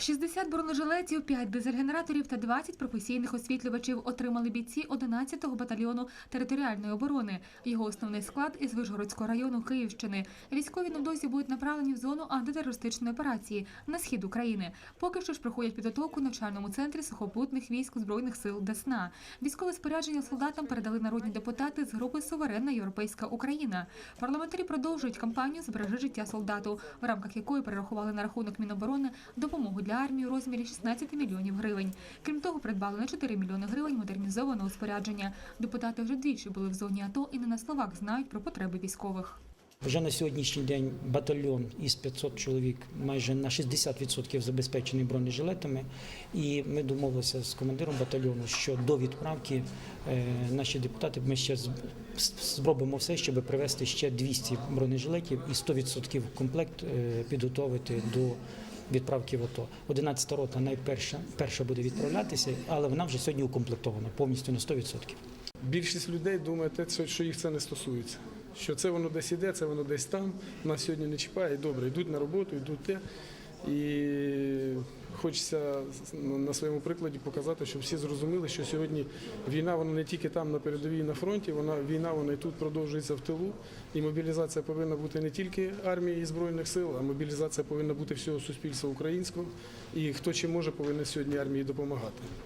60 бронежилетів, 5 дизель-генераторів та 20 професійних освітлювачів отримали бійці 11-го батальйону територіальної оборони. Його основний склад із Вишгородського району Київщини. Військові невдовзі будуть направлені в зону антитерористичної операції на схід України. Поки що ж проходять підготовку в навчальному центрі сухопутних військ збройних сил Десна. Військове спорядження солдатам передали народні депутати з групи Суверенна Європейська Україна. Парламентарі продовжують кампанію Збережи життя солдату, в рамках якої перерахували на рахунок Міноборони допомогу для армії у розмірі 16 мільйонів гривень. Крім того, придбали на 4 мільйони гривень модернізованого спорядження. Депутати вже двічі були в зоні АТО і не на словах знають про потреби військових. Вже на сьогоднішній день батальйон із 500 чоловік майже на 60% забезпечений бронежилетами. І ми домовилися з командиром батальйону, що до відправки е, наші депутати ми ще зробимо все, щоб привезти ще 200 бронежилетів і 100% комплект е, підготовити до. Відправки в ОТО. 11 рота найперша перша буде відправлятися, але вона вже сьогодні укомплектована повністю на 100%. Більшість людей думає, що- їх це не стосується. Що це воно десь іде, це воно десь там. Нас сьогодні не чіпає. Добре, йдуть на роботу, йдуть те. І хочеться на своєму прикладі показати, щоб всі зрозуміли, що сьогодні війна вона не тільки там на передовій на фронті, вона війна вона і тут продовжується в тилу. І мобілізація повинна бути не тільки армії і збройних сил, а мобілізація повинна бути всього суспільства українського. І хто чи може, повинен сьогодні армії допомагати.